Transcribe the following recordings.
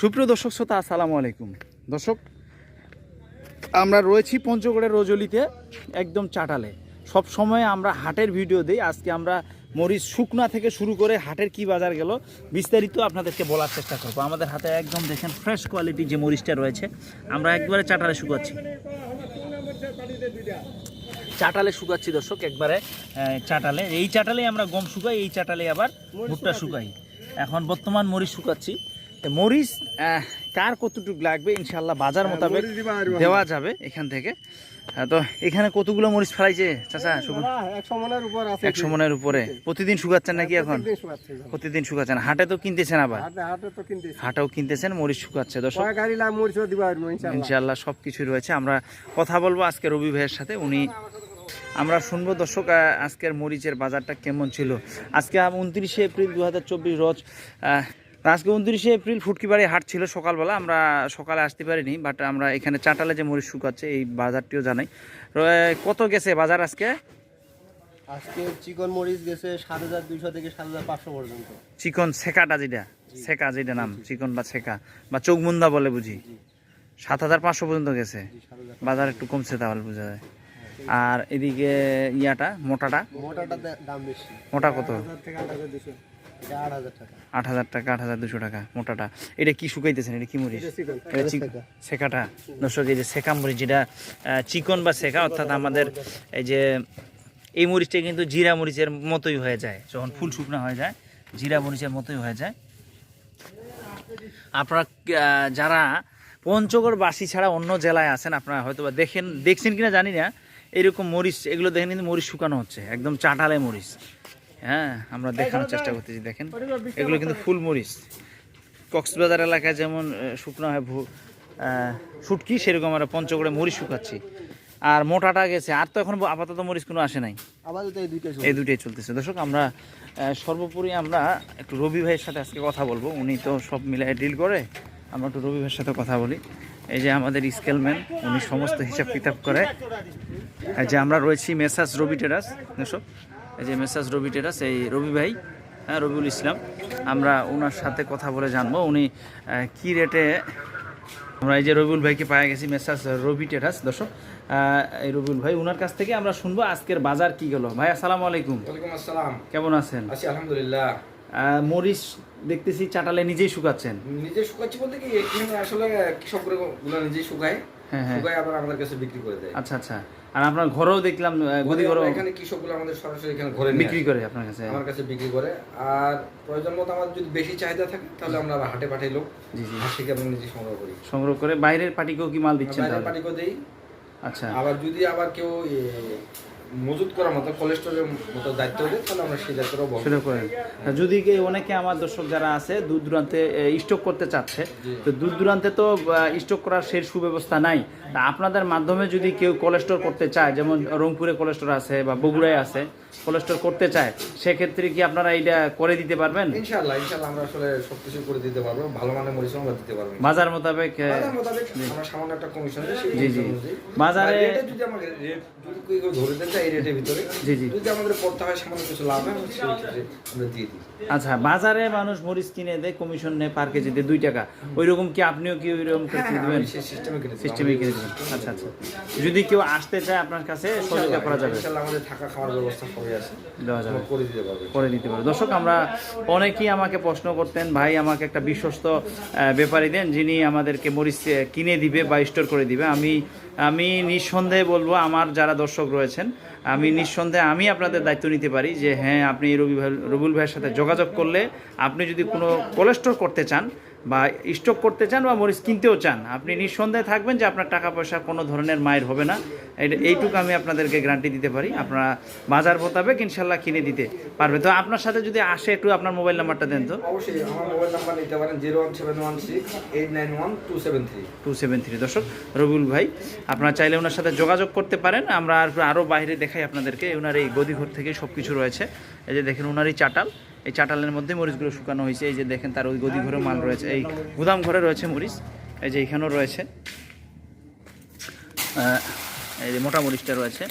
সুপ্রিয় দর্শক শ্রোতা, আসসালামু আলাইকুম। দর্শক, আমরা রয়েছি পঞ্চগড়ের রজলিতে একদম চাটালে। সব সময় আমরা হাটের ভিডিও দিই। আজকে আমরা মরিচ শুকনা থেকে শুরু করে হাটের কি বাজার গেল, বিস্তারিত আপনাদেরকে বলার চেষ্টা করব। আমাদের হাতে একদম দেখেন ফ্রেশ কোয়ালিটি যে মরিচটা রয়েছে, আমরা একবারে চাটালে শুকাচ্ছি। চাটালে শুকাচ্ছি দর্শক, একবারে চাটালে। এই চাটালেই আমরা গম শুকাই, এই চাটালে আবার ভুট্টা শুকাই। এখন বর্তমান মরিচ শুকাচ্ছি। মরিচ আহ, কার কতটুকু লাগবে? ইনশাল্লাহ বাজার মোতাবেক দেওয়া যাবে এখান থেকে। আহ, তো এখানে কতগুলো মরিচ ফেলাইছে চাচা? একশো মনের উপর প্রতিদিন শুকাচ্ছেন নাকি এখন? প্রতিদিন শুকাচ্ছে এখন। প্রতিদিন শুকাচ্ছেন। হাটে তো কিনতেছেন আবার? হাটেও কিনতেছেন মরিচ শুকাচ্ছে। দর্শক ইনশাআল্লাহ সব কিছুই রয়েছে। আমরা কথা বলব আজকে রবি ভাইয়ের সাথে। উনি আমরা শুনব দর্শক আজকের মরিচের বাজারটা কেমন ছিল? আজকে উনত্রিশে এপ্রিল দু হাজার চব্বিশ রোজ আহ, আজকে উনত্রিশে এপ্রিল ফুটকিবাড়ি হাট ছিল সকালবেলা আমরা সকালে আসতে পারিনি বাট আমরা এখানে চাটালে যে মরিচ শুকাচ্ছে এই বাজারটিও জানাই। কত গেছে বাজার আজকে? আজকে চিকন মরিচ গেছে সাত হাজার দুইশো থেকে সাত হাজার পাঁচশো পর্যন্ত। চিকন সেকাটা যেটা ছেকা যেটা নাম চিকন বা ছেকা বা চোখমুন্দা বলে বুঝি। সাত হাজার পাঁচশো পর্যন্ত গেছে। বাজার একটু কমছে তাহলে বোঝা যায়। আর এদিকে ইয়াটা মোটাটা? মোটাটা দাম বেশি। মোটা কত? আট হাজার টাকা। আট হাজার দুশো টাকা মোটাটা। এটা কি শুকাইতেছেন এটা কি মরিচ এটা সেকাটা। দর্শক এই যে সেকা মরিচ যেটা চিকন বা সেকা অর্থাৎ আমাদের এই যে এই মরিচটা কিন্তু জিরা মরিচের মতোই হয়ে যায়। যখন ফুল শুকনো হয়ে যায় জিরা মরিচের মতোই হয়ে যায়। আপনারা যারা পঞ্চগড় বাসী ছাড়া অন্য জেলায় আছেন আপনারা হয়তো বা দেখেন দেখছেন কিনা জানি না এরকম মরিচ এগুলো দেখেন কিন্তু মরিচ শুকানো হচ্ছে একদম চাটালে মরিচ। হ্যাঁ আমরা দেখানোর চেষ্টা করতেছি দেখেন। এগুলো কিন্তু ফুল মরিচ। কক্সবাজার এলাকায় যেমন শুকনো হয় ভু শুটকি সেরকম আমরা পঞ্চগড়ে মরিচ শুকাচ্ছি। আর মোটাটা গেছে আর তো এখন আপাতত মরিচ কোনো আসে নাই। আপাতত এই দুটোই চলতেছে। দর্শক আমরা সর্বোপরি আমরা একটু রবি ভাইয়ের সাথে আজকে কথা বলব। উনি তো সব মিলাই ডিল করে আমরা একটু রবি ভাইয়ের সাথে কথা বলি। এই যে আমাদের স্কেলম্যান উনি সমস্ত হিসাব কিতাব করে। যে আমরা রয়েছি মেসাজ রবি টেরাস দর্শক। এই যে মেসাজ রবি টেরাস এই রবি ভাই হ্যাঁ রবিউল ইসলাম। আমরা ওনার সাথে কথা বলে জানব উনি কি রেটে আমরা এই যে রবিউল ভাইকে পাওয়া গেছি মেসাজ রবি টেরাস দর্শক। এই রবিউল ভাই ওনার কাছ থেকে আমরা শুনব আজকের বাজার কি গেল। ভাই আসসালামু আলাইকুম। ওয়ালাইকুম আসসালাম। কেমন আছেন? আছি আলহামদুলিল্লাহ। মরিচ দেখতেছি চাটালে নিজেই শুকাচ্ছেন। নিজে শুকাচ্ছি বলতে কি এখানে আসলে কৃষকগুলো নিজেই শুকায়। শুকায় আবার আমাদের কাছে বিক্রি করে দেয়। আচ্ছা আচ্ছা। আর আপনার ঘরেও দেখলাম গদি ঘরেও এখানে কৃষকগুলো আমাদের সরাসরি এখানে ঘরে বিক্রি করে আপনার কাছে? আমার কাছে বিক্রি করে। আর প্রয়োজন মতো আমার যদি বেশি চাহিদা থাকে তাহলে আমরা হাটে পাঠাই লোক। জি জি। হাট আমরা নিজে সংগ্রহ করি। সংগ্রহ করে বাইরের পাটিকেও কি মাল দিচ্ছেন বাইরের তাহলে? পাটিকেও দেই। আচ্ছা। আবার যদি আবার কেউ মজুত করার মতো কোলেস্ট্রলের মতো দায়িত্ব দেয় তাহলে আমরা সেই দায়িত্বটাও সেটা করেন। যদি কেউ অনেকে আমার দর্শক যারা আছে দূর দূরান্তে স্টক করতে চাচ্ছে তো দূর দূরান্তে তো স্টক করার সেই সুব্যবস্থা নাই। তা আপনাদের মাধ্যমে যদি কেউ কোলেস্টোর করতে চায় যেমন রংপুরে কোলেস্টোর আছে বা বগুড়ায় আছে কোলেস্টোর করতে চায় সেক্ষেত্রে কি আপনারা এইটা করে দিতে পারবেন? ইনশাআল্লাহ ইনশাআল্লাহ আমরা আসলে সবকিছু করে দিতে পারব ভালো মানের মরিচ আমরা দিতে পারব। বাজার মোতাবেক বাজার মোতাবেক আমরা সামান্য একটা কমিশন দিই জি, জি। বাজারে- যদি আমাদের রেট যদি কেউ ধরে দেন এই রেটের ভিতরে জি, জি। যদি আমাদের পড়তে হয় সামান্য কিছু লাভ হয় আমরা দিয়ে দিই। আচ্ছা বাজারে মানুষ মরিচ কিনে দেয় কমিশন নেয় পার কেজিতে দুই টাকা। ওই রকম কি আপনিও কি ওই রকম করে কিনে দেবেন? দিই। সিস্টেমে কিনে দেবেন। আচ্ছা আচ্ছা। যদি কেউ আসতে চায় আপনার কাছে সহযোগিতা করা যাবে। ইনশাআল্লাহ আমাদের থাকা খাওয়ার ব্যবস্থা আছে করে দিতে পারবে। করে দিতে পারে দর্শক আমরা অনেকেই আমাকে প্রশ্ন করতেন ভাই আমাকে একটা বিশ্বস্ত ব্যাপারী দেন যিনি আমাদেরকে মরিচ কিনে দিবে বা স্টোর করে দিবে। আমি আমি নিঃসন্দেহে বলব আমার যারা দর্শক রয়েছেন আমি নিঃসন্দেহে আমি আপনাদের দায়িত্ব নিতে পারি যে হ্যাঁ আপনি রবি ভাই রবুল ভাইয়ের সাথে যোগাযোগ করলে আপনি যদি কোনো কোলেস্টোর করতে চান বা স্টক করতে চান বা মরিচ কিনতেও চান আপনি নিঃসন্দেহে থাকবেন যে আপনার টাকা পয়সা কোনো ধরনের মায়ের হবে না। এইটুকু আমি আপনাদেরকে গ্যারান্টি দিতে পারি। আপনারা বাজার মোতাবেক ইনশাল্লাহ কিনে দিতে পারবে। তো আপনার সাথে যদি আসে একটু আপনার মোবাইল নাম্বারটা দেন তো। অবশ্যই আমার মোবাইল নাম্বার নিতে পারেন zero one seven one six eight nine one two seven three. Two seven three. দর্শক রবিউল ভাই আপনারা চাইলে ওনার সাথে যোগাযোগ করতে পারেন। আমরা আর আরও বাইরে দেখাই আপনাদেরকে। ওনার এই গদিঘর থেকে সব কিছু রয়েছে। এই যে দেখেন ওনারই চাটাল। এই চাটালের মধ্যে মরিচগুলো শুকানো হয়েছে। এই যে দেখেন, তার ওই গদি ঘরে মাল রয়েছে, এই গুদাম ঘরে রয়েছে মরিচ, এই যে এখানেও রয়েছে। এই যে মোটা মরিচটা রয়েছে,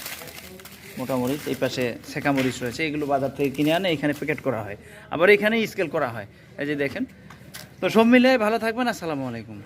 মোটা মরিচ, এই পাশে সেকা মরিচ রয়েছে, এগুলো বাজার থেকে কিনে আনে, এখানে প্যাকেট করা হয়। আবার এখানে স্কেল করা হয়। এই যে দেখেন, তো সব মিলে ভালো থাকবেন, আসসালামু আলাইকুম।